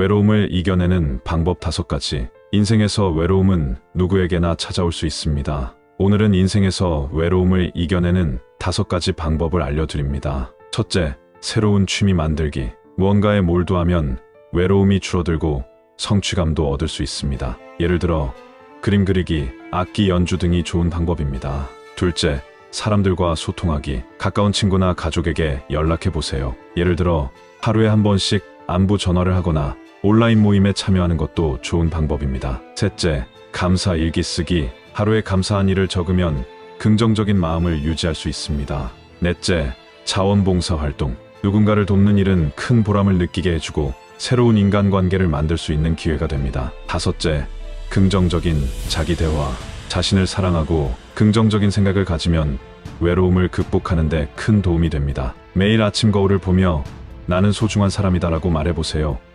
외로움을 이겨내는 방법 다섯 가지. 인생에서 외로움은 누구에게나 찾아올 수 있습니다. 오늘은 인생에서 외로움을 이겨내는 다섯 가지 방법을 알려드립니다. 첫째, 새로운 취미 만들기. 무언가에 몰두하면 외로움이 줄어들고 성취감도 얻을 수 있습니다. 예를 들어, 그림 그리기, 악기 연주 등이 좋은 방법입니다. 둘째, 사람들과 소통하기. 가까운 친구나 가족에게 연락해 보세요. 예를 들어, 하루에 한 번씩 안부 전화를 하거나 온라인 모임에 참여하는 것도 좋은 방법입니다. 셋째, 감사 일기 쓰기. 하루에 감사한 일을 적으면 긍정적인 마음을 유지할 수 있습니다. 넷째, 자원봉사 활동. 누군가를 돕는 일은 큰 보람을 느끼게 해주고 새로운 인간관계를 만들 수 있는 기회가 됩니다. 다섯째, 긍정적인 자기 대화. 자신을 사랑하고 긍정적인 생각을 가지면 외로움을 극복하는 데 큰 도움이 됩니다. 매일 아침 거울을 보며 나는 소중한 사람이다라고 말해보세요.